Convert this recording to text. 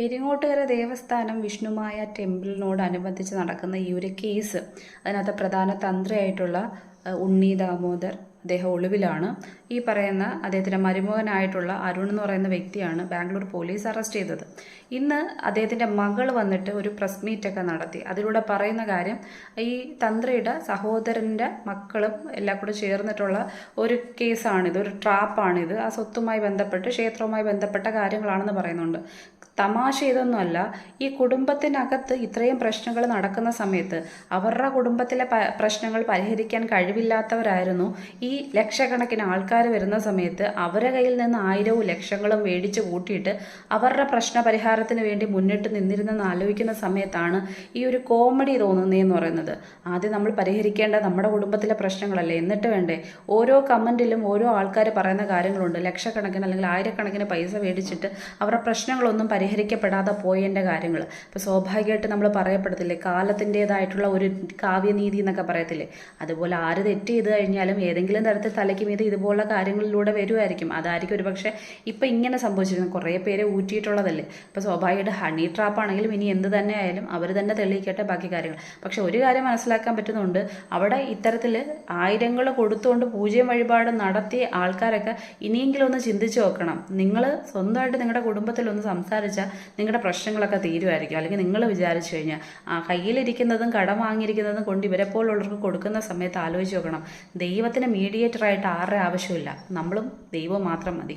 പെരിങ്ങോട്ടുകര ദേവസ്ഥാനം വിഷ്ണുമായ ടെമ്പിളിനോടനുബന്ധിച്ച് നടക്കുന്ന ഈ ഒരു കേസ് അതിനകത്ത് പ്രധാന തന്ത്രിയായിട്ടുള്ള ഉണ്ണി ദാമോദർ അദ്ദേഹം ഒളിവിലാണ്. ഈ പറയുന്ന അദ്ദേഹത്തിന്റെ മരുമകനായിട്ടുള്ള അരുൺ എന്ന് പറയുന്ന വ്യക്തിയാണ് ബാംഗ്ലൂർ പോലീസ് അറസ്റ്റ് ചെയ്തത്. ഇന്ന് അദ്ദേഹത്തിന്റെ മകൾ വന്നിട്ട് ഒരു പ്രസ് മീറ്റൊക്കെ നടത്തി. അതിലൂടെ പറയുന്ന കാര്യം ഈ തന്ത്രിയുടെ സഹോദരന്റെ മക്കളും എല്ലാം കൂടെ ചേർന്നിട്ടുള്ള ഒരു കേസാണിത് ഒരു ട്രാപ്പാണിത്. ആ സ്വത്തുമായി ബന്ധപ്പെട്ട് ക്ഷേത്രവുമായി ബന്ധപ്പെട്ട കാര്യങ്ങളാണെന്ന് പറയുന്നുണ്ട്. തമാശ ഇതൊന്നുമല്ല. ഈ കുടുംബത്തിനകത്ത് ഇത്രയും പ്രശ്നങ്ങൾ നടക്കുന്ന സമയത്ത് അവരുടെ കുടുംബത്തിലെ പ്രശ്നങ്ങൾ പരിഹരിക്കാൻ കഴിവില്ലാത്തവരായിരുന്നു ഈ ലക്ഷക്കണക്കിന് ആൾക്കാർ വരുന്ന സമയത്ത് അവരുടെ കയ്യിൽ നിന്ന് ആയിരവും ലക്ഷങ്ങളും മേടിച്ച് കൂട്ടിയിട്ട് അവരുടെ പ്രശ്ന പരിഹാരത്തിന് വേണ്ടി മുന്നിട്ട് നിന്നിരുന്നെന്ന് ആലോചിക്കുന്ന സമയത്താണ് ഈ ഒരു കോമഡി തോന്നുന്നതെന്ന് പറയുന്നത്. ആദ്യം നമ്മൾ പരിഹരിക്കേണ്ട നമ്മുടെ കുടുംബത്തിലെ പ്രശ്നങ്ങളല്ലേ? എന്നിട്ട് വേണ്ടേ? ഓരോ കമന്റിലും ഓരോ ആൾക്കാർ പറയുന്ന കാര്യങ്ങളുണ്ട്. ലക്ഷക്കണക്കിന് അല്ലെങ്കിൽ ആയിരക്കണക്കിന് പൈസ മേടിച്ചിട്ട് അവരുടെ പ്രശ്നങ്ങളൊന്നും പരിഹരിക്കപ്പെടാതെ പോയതിന്റെ കാര്യങ്ങൾ ഇപ്പോൾ സ്വാഭാവികമായിട്ട് നമ്മൾ പറയപ്പെടത്തില്ലേ? കാലത്തിന്റേതായിട്ടുള്ള ഒരു കാവ്യനീതി എന്നൊക്കെ പറയത്തില്ലേ? അതുപോലെ ആര് തെറ്റ് ചെയ്ത് കഴിഞ്ഞാലും ഏതെങ്കിലും തരത്തിൽ തലയ്ക്ക് മീതെ ഇതുപോലുള്ള കാര്യങ്ങളിലൂടെ വരുമായിരിക്കും അതായിരിക്കും ഒരു പക്ഷേ ഇപ്പം ഇങ്ങനെ സംഭവിച്ചിരുന്നത് കുറേ പേരെ ഊറ്റിയിട്ടുള്ളതല്ലേ? ഇപ്പോൾ സ്വാഭാവികമായിട്ട് ഹണി ട്രാപ്പ് ആണെങ്കിലും ഇനി എന്ത് തന്നെ ആയാലും അവർ തന്നെ തെളിയിക്കട്ടെ ബാക്കി കാര്യങ്ങൾ. പക്ഷേ ഒരു കാര്യം മനസ്സിലാക്കാൻ പറ്റുന്നുണ്ട്. അവിടെ ഇത്തരത്തിൽ ആയിരങ്ങൾ കൊടുത്തുകൊണ്ട് പൂജയും വഴിപാട് നടത്തിയ ആൾക്കാരൊക്കെ ഇനിയെങ്കിലും ഒന്ന് ചിന്തിച്ചു നോക്കണം. നിങ്ങൾ സ്വന്തമായിട്ട് നിങ്ങളുടെ കുടുംബത്തിൽ ഒന്ന് സംസാരിച്ചാൽ നിങ്ങളുടെ പ്രശ്നങ്ങളൊക്കെ തീരുമായിരിക്കും അല്ലെങ്കിൽ നിങ്ങൾ വിചാരിച്ചു കഴിഞ്ഞാൽ ആ കയ്യിലിരിക്കുന്നതും കടം വാങ്ങിയിരിക്കുന്നതും കൊണ്ട് ഇവരെ പോലുള്ളവർക്ക് കൊടുക്കുന്ന സമയത്ത് ആലോചിച്ച് നോക്കണം. ദൈവത്തിന് മീഡിയേറ്ററായിട്ട് ആരുടെ ആവശ്യമില്ല നമ്മളും ദൈവം മാത്രം മതി.